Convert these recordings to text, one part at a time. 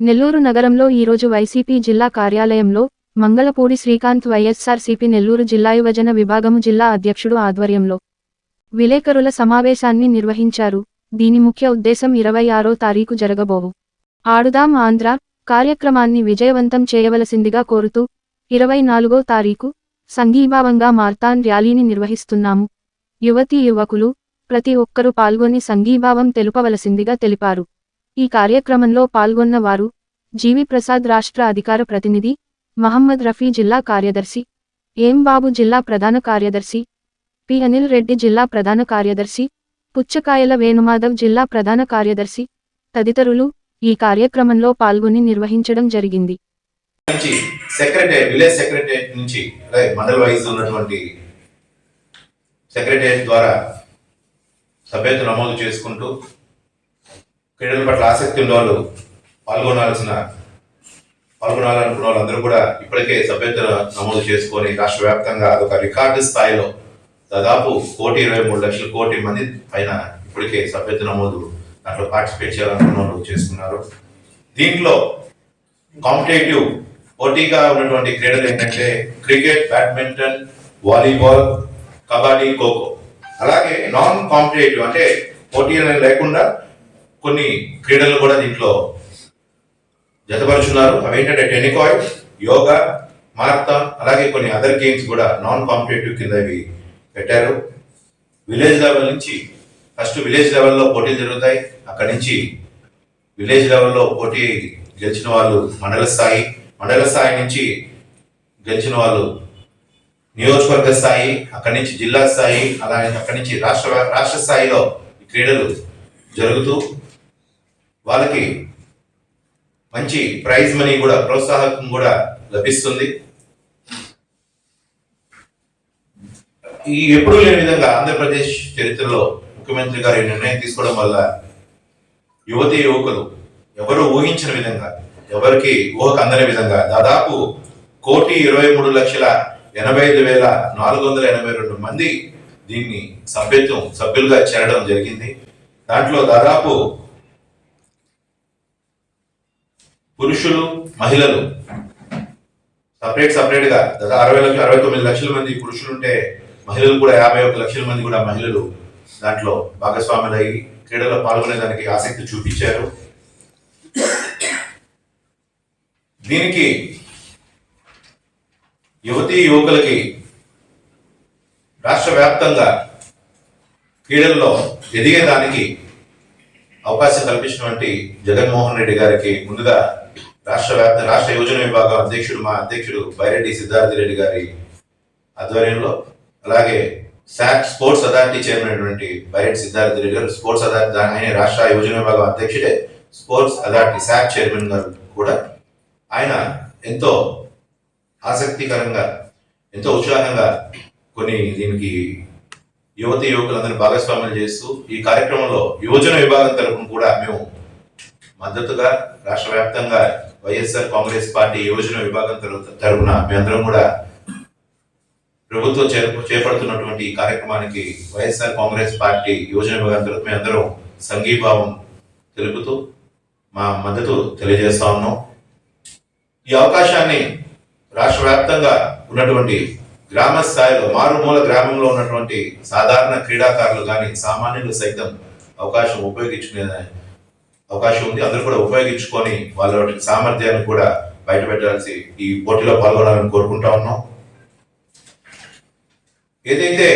నెల్లూరు నగరంలో ఈరోజు వైసీపీ జిల్లా కార్యాలయంలో మంగళపూడి శ్రీకాంత్ వైఎస్సార్సీపీ నెల్లూరు జిల్లా యువజన విభాగము జిల్లా అధ్యక్షుడు ఆధ్వర్యంలో విలేకరుల సమావేశాన్ని నిర్వహించారు. దీని ముఖ్య ఉద్దేశం ఇరవై ఆరో తారీఖు జరగబోవు. ఆడుదాం ఆంధ్ర కార్యక్రమాన్ని విజయవంతం చేయవలసిందిగా కోరుతూ ఇరవై నాలుగో తారీఖు సంఘీభావంగా మార్తాన్ ర్యాలీని నిర్వహిస్తున్నాము. యువతీ యువకులు ప్రతి ఒక్కరూ పాల్గొని సంఘీభావం తెలుపవలసిందిగా తెలిపారు. ఈ కార్యక్రమంలో పాల్గొన్న వారు జీవి ప్రసాద్ రాష్ట్ర అధికార ప్రతినిధి మహమ్మద్ రఫీ జిల్లా కార్యదర్శి ఏం బాబు జిల్లా ప్రధాన కార్యదర్శి పి అనిల్ రెడ్డి జిల్లా ప్రధాన కార్యదర్శి పుచ్చకాయల వేణుమాధవ్ జిల్లా ప్రధాన కార్యదర్శి తదితరులు ఈ కార్యక్రమంలో పాల్గొని నిర్వహించడం జరిగింది. సెక్రటరీ విలేజ్ నుంచి వైజ్ ఉన్నటువంటి ద్వారా నమోదు చేసుకుంటూ క్రీడల పట్ల ఆసక్తి ఉన్న వాళ్ళు పాల్గొనాల్సిన పాల్గొనాలనుకున్న వాళ్ళందరూ కూడా ఇప్పటికే సభ్యత్వ నమోదు చేసుకొని రాష్ట్ర వ్యాప్తంగా అదొక రికార్డు స్థాయిలో దాదాపు కోటి ఇరవై మూడు లక్షల కోటి మంది పైన ఇప్పటికే సభ్యత నమోదు దాంట్లో పార్టిసిపేట్ చేయాలనుకున్న వాళ్ళు చేసుకున్నారు దీంట్లో కాంపిటేటివ్ పోటీగా ఉన్నటువంటి క్రీడలు ఏంటంటే cricket badminton volleyball kabaddi kho kho. అలాగే నాన్ కాంపిటేటివ్ అంటే పోటీ అనేది లేకుండా కొన్ని క్రీడలు కూడా దీంట్లో జతపరుచున్నారు. అవి ఏంటంటే టెనికాయ్ యోగా మారథాన్ అలాగే కొన్ని అదర్ గేమ్స్ కూడా నాన్ కాంపిటేటివ్ కింద ఇవి పెట్టారు. విలేజ్ లెవెల్ నుంచి ఫస్ట్ విలేజ్ లెవెల్లో పోటీలు జరుగుతాయి. అక్కడి నుంచి విలేజ్ లెవెల్లో పోటీ గెలిచిన వాళ్ళు మండల స్థాయి మండల స్థాయి నుంచి గెలిచిన వాళ్ళు నియోజకవర్గ స్థాయి అక్కడి నుంచి జిల్లా స్థాయి అలాగే అక్కడి నుంచి రాష్ట్ర రాష్ట్ర స్థాయిలో ఈ క్రీడలు జరుగుతూ వాళ్ళకి మంచి ప్రైజ్ మనీ కూడా ప్రోత్సాహకం కూడా లభిస్తుంది. ఈ ఎప్పుడూ లేని విధంగా ఆంధ్రప్రదేశ్ చరిత్రలో ముఖ్యమంత్రి గారు నిర్ణయం తీసుకోవడం వల్ల యువతి యువకులు ఎవరు ఊహించిన విధంగా ఎవరికి ఊహకు అందని విధంగా దాదాపు కోటి ఇరవై మూడు లక్షల ఎనభై ఐదు వేల నాలుగు వందల ఎనభై రెండు మంది దీన్ని సభ్యత్వం సభ్యులుగా చేరడం జరిగింది. దాంట్లో దాదాపు పురుషులు మహిళలు. సపరేట్ సపరేట్గా. అరవై లక్షలు అరవై తొమ్మిది లక్షల మంది పురుషులు ఉంటే మహిళలు కూడా యాభై ఒక లక్షల మంది కూడా మహిళలు దాంట్లో భాగస్వాములై క్రీడలో పాల్గొనేదానికి ఆసక్తి చూపించారు. దీనికి యువతీ యువకులకి రాష్ట్ర వ్యాప్తంగా క్రీడల్లో ఎదిగేదానికి అవకాశం కల్పించినటువంటి జగన్మోహన్ రెడ్డి గారికి ముందుగా రాష్ట్ర వ్యాప్త రాష్ట్ర యోజన విభాగం అధ్యక్షుడు మా అధ్యక్షుడు బైరెడ్డి సిద్ధార్థ రెడ్డి గారి ఆధ్వర్యంలో అలాగే శాక్ స్పోర్ట్స్ అథారిటీ చైర్మన్ అయినటువంటి బైరెడ్డి సిద్ధార్థ రెడ్డి గారు స్పోర్ట్స్ అథారిటీ ఆయన రాష్ట్ర యోజన విభాగం అధ్యక్షుడే స్పోర్ట్స్ అథారిటీ శాక్ చైర్మన్ గారు కూడా. ఆయన ఎంతో ఆసక్తికరంగా ఎంతో ఉత్సాహంగా కొన్ని దీనికి యువతి యువకులందరినీ భాగస్వామ్యం చేస్తూ ఈ కార్యక్రమంలో యువజన విభాగం తరఫున కూడా మేము మద్దతుగా రాష్ట్ర వ్యాప్తంగా వైఎస్ఆర్ కాంగ్రెస్ పార్టీ యువజన విభాగం తరపు- తరపున అందరం కూడా ప్రభుత్వం చేప- చేపడుతున్నటువంటి ఈ కార్యక్రమానికి వైఎస్ఆర్ కాంగ్రెస్ పార్టీ యువజన విభాగం తరపు అందరం సంఘీభావం తెలుపుతూ మా మద్దతు తెలియజేస్తా ఉన్నాం. ఈ అవకాశాన్ని రాష్ట్ర వ్యాప్తంగా ఉన్నటువంటి గ్రామ స్థాయిలో మారుమూల గ్రామంలో ఉన్నటువంటి సాధారణ క్రీడాకారులు కానీ సామాన్యులు సైతం అవకాశం ఉపయోగించుకునే అవకాశం ఉంది. అందరూ కూడా ఉపయోగించుకొని వాళ్ళ సామర్థ్యాన్ని కూడా బయటపెట్టాల్సి ఈ పోటీలో పాల్గొనాలని కోరుకుంటా ఉన్నాం. ఏదైతే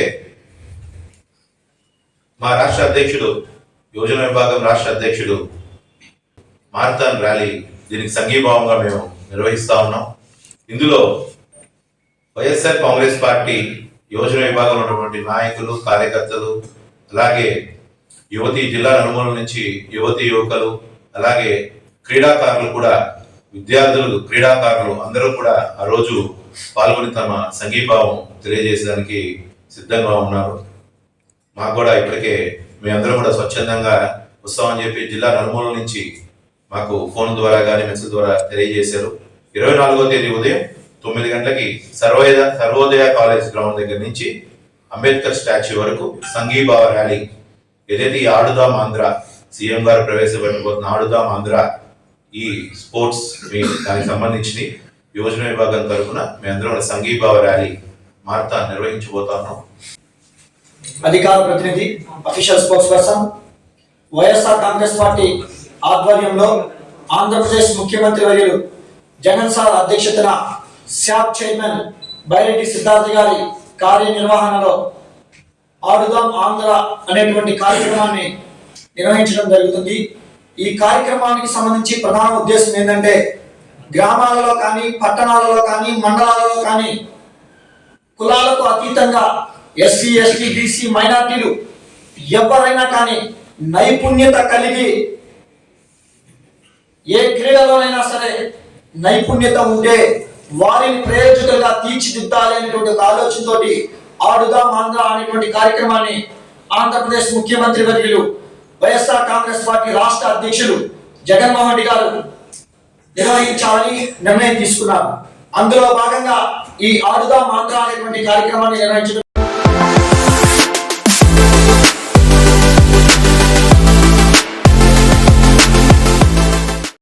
మా రాష్ట్ర అధ్యక్షుడు యోజన విభాగం రాష్ట్ర అధ్యక్షుడు మారథాన్ ర్యాలీ దీనికి సంఘీభావంగా మేము నిర్వహిస్తా ఉన్నాం. ఇందులో వైఎస్ఆర్ కాంగ్రెస్ పార్టీ యోజన విభాగంలో ఉన్నటువంటి నాయకులు కార్యకర్తలు అలాగే యువతి జిల్లా నలుమూల నుంచి యువతి యువకులు అలాగే క్రీడాకారులు కూడా విద్యార్థులు క్రీడాకారులు అందరూ కూడా ఆ రోజు పాల్గొని తమ సంఘీభావం తెలియజేసేదానికి సిద్ధంగా ఉన్నారు. మాకు కూడా ఇప్పటికే అందరూ కూడా స్వచ్ఛందంగా వస్తామని చెప్పి జిల్లా నలుమూల నుంచి మాకు ఫోన్ ద్వారా కానీ మెసేజ్ ద్వారా తెలియజేశారు. ఇరవై నాలుగో తేదీ ఉదయం తొమ్మిది గంటలకి సర్వోదయ సర్వోదయ కాలేజ్ గ్రౌండ్ దగ్గర నుంచి అంబేద్కర్ స్టాచ్యూ వరకు సంఘీభావ ర్యాలీ ఏదైతే ఈ ఆడుదాం ఆంధ్ర. సీఎం గారు ప్రవేశపెట్టబోతున్న ఆడుదాం ఆంధ్ర ఈ స్పోర్ట్స్ మీ దానికి సంబంధించి యువజన విభాగం తరఫున మీ అందరం సంఘీభావ ర్యాలీ మార్తా నిర్వహించబోతున్నాం. అధికార ప్రతినిధి official sports person YSR Congress party ఆధ్వర్యంలో ఆంధ్రప్రదేశ్ ముఖ్యమంత్రి వర్యులు జగన్ సార్ అధ్యక్షతన శాప్ చైర్మన్ బైరెడ్డి సిద్ధార్థ గారి కార్యనిర్వహణలో ఆడుదాం ఆంధ్ర అనేటువంటి కార్యక్రమాన్ని నిర్వహించడం జరుగుతుంది. ఈ కార్యక్రమానికి సంబంధించి ప్రధాన ఉద్దేశం ఏంటంటే గ్రామాలలో కానీ పట్టణాలలో కానీ మండలాలలో కానీ కులాలకు అతీతంగా ఎస్సీ ఎస్టీ బీసీ మైనార్టీలు ఎవరైనా కానీ నైపుణ్యత కలిగి ఏ క్రీడలోనైనా సరే నైపుణ్యత ఉంటే వారిని ప్రయోజకులుగా తీర్చిదిద్దాలి అనేటువంటి ఒక ఆలోచనతోటి ఆడుదాం ఆంధ్ర అనేటువంటి కార్యక్రమాన్ని ఆంధ్రప్రదేశ్ ముఖ్యమంత్రి వర్యులు వైఎస్ఆర్ కాంగ్రెస్ పార్టీ రాష్ట్ర అధ్యక్షులు జగన్మోహన్ రెడ్డి గారు నిర్వహించాలని నిర్ణయం తీసుకున్నారు. అందులో భాగంగా ఈ ఆడుదాం ఆంధ్ర అనేటువంటి కార్యక్రమాన్ని నిర్వహించడం